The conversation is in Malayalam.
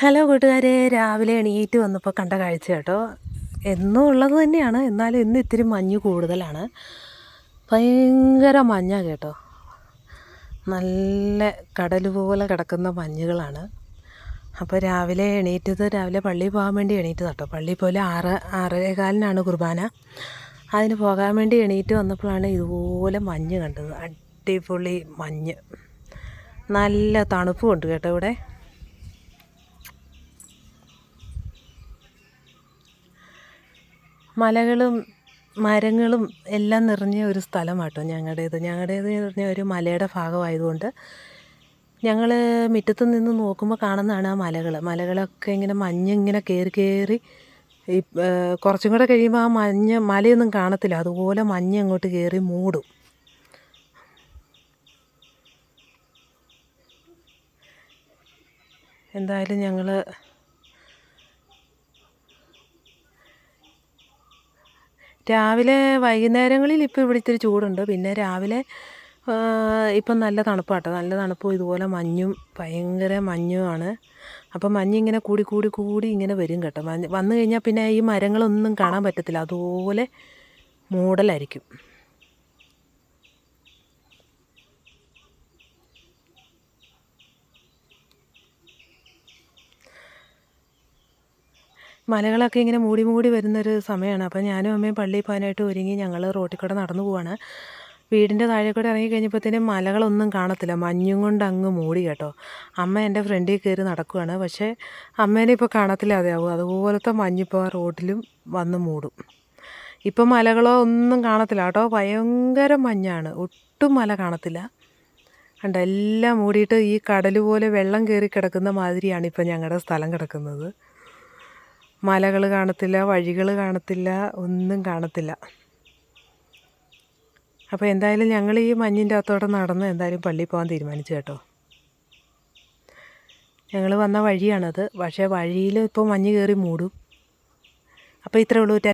ഹലോ കൂട്ടുകാരെ രാവിലെ എണീറ്റ് വന്നപ്പോൾ കണ്ട കാഴ്ച കേട്ടോ. എന്നും ഉള്ളത് തന്നെയാണ് എന്നാലും ഇന്ന് ഇത്തിരി മഞ്ഞ് കൂടുതലാണ്. ഭയങ്കര മഞ്ഞ കേട്ടോ. നല്ല കടൽ പോലെ കിടക്കുന്ന മഞ്ഞുകളാണ്. അപ്പോൾ രാവിലെ എണീറ്റത് രാവിലെ പള്ളിയിൽ പോകാൻ വേണ്ടി എണീറ്റത് കേട്ടോ. പള്ളിയിൽ പോലെ ആറ് ആറേകാലിനാണ് കുർബാന. അതിന് പോകാൻ വേണ്ടി എണീറ്റ് വന്നപ്പോഴാണ് ഇതുപോലെ മഞ്ഞ് കണ്ടത്. അടിപൊളി മഞ്ഞ്. നല്ല തണുപ്പുമുണ്ട് കേട്ടോ ഇവിടെ. മലകളും മരങ്ങളും എല്ലാം നിറഞ്ഞ ഒരു സ്ഥലമാട്ടോ ഞങ്ങളുടേത്. ഞങ്ങളുടേത് എന്ന് പറഞ്ഞാൽ ഒരു മലയുടെ ഭാഗമായതുകൊണ്ട് ഞങ്ങൾ മുറ്റത്ത് നിന്ന് നോക്കുമ്പോൾ കാണുന്നതാണ് ആ മലകൾ മലകളൊക്കെ ഇങ്ങനെ മഞ്ഞിങ്ങനെ കയറി കയറി ഈ കുറച്ചും കൂടെ കഴിയുമ്പോൾ ആ മഞ്ഞ് മലയൊന്നും കാണത്തില്ല. അതുപോലെ മഞ്ഞ് അങ്ങോട്ട് കയറി മൂടും. എന്തായാലും ഞങ്ങൾ രാവിലെ വൈകുന്നേരങ്ങളിൽ ഇപ്പോൾ ഇവിടെ ഇത്തിരി ചൂടുണ്ട്. പിന്നെ രാവിലെ ഇപ്പം നല്ല തണുപ്പാട്ടോ. നല്ല തണുപ്പും ഇതുപോലെ മഞ്ഞും ഭയങ്കര മഞ്ഞുമാണ്. അപ്പം മഞ്ഞിങ്ങനെ കൂടി കൂടി കൂടി ഇങ്ങനെ വരും കേട്ടോ. വന്നു കഴിഞ്ഞാൽ പിന്നെ ഈ മരങ്ങളൊന്നും കാണാൻ പറ്റത്തില്ല. അതുപോലെ മൂടലായിരിക്കും. മലകളൊക്കെ ഇങ്ങനെ മൂടി മൂടി വരുന്നൊരു സമയമാണ് അപ്പോൾ ഞാനും അമ്മയും പള്ളിയിൽ പോകാനായിട്ട് ഒരുങ്ങി ഞങ്ങൾ റോട്ടിൽ കൂടെ നടന്നു പോവാണ്. വീടിന്റെ താഴെ കൂടെ ഇറങ്ങി കഴിഞ്ഞപ്പോഴത്തേനും മലകളൊന്നും കാണത്തില്ല. മഞ്ഞും കൊണ്ട് അങ്ങ് മൂടി കേട്ടോ. അമ്മ എന്റെ ഫ്രണ്ടിൽ കയറി നടക്കുവാണ്. പക്ഷേ അമ്മേനെ ഇപ്പോൾ കാണത്തില്ല. അതെയാവും അതുപോലത്തെ മഞ്ഞിപ്പോൾ ആ റോട്ടിലും വന്ന് മൂടും. ഇപ്പം മലകളോ ഒന്നും കാണത്തില്ല കേട്ടോ. ഭയങ്കര മഞ്ഞാണ്. ഒട്ടും മല കാണത്തില്ല. കണ്ട? എല്ലാം മൂടിയിട്ട് ഈ കടൽ പോലെ വെള്ളം കയറി കിടക്കുന്ന മാതിരിയാണ് ഇപ്പം ഞങ്ങളുടെ സ്ഥലം കിടക്കുന്നത്. മലകൾ കാണത്തില്ല വഴികൾ കാണത്തില്ല ഒന്നും കാണത്തില്ല. അപ്പോൾ എന്തായാലും ഞങ്ങൾ ഈ മഞ്ഞിന്റെ അകത്തോടെ നടന്ന് എന്തായാലും പള്ളിയിൽ പോകാൻ തീരുമാനിച്ചു കേട്ടോ. ഞങ്ങൾ വന്ന വഴിയാണത്. പക്ഷേ വഴിയിൽ ഇപ്പോൾ മഞ്ഞ് കയറി മൂടും. അപ്പോൾ ഇത്രേ ഉള്ളൂ.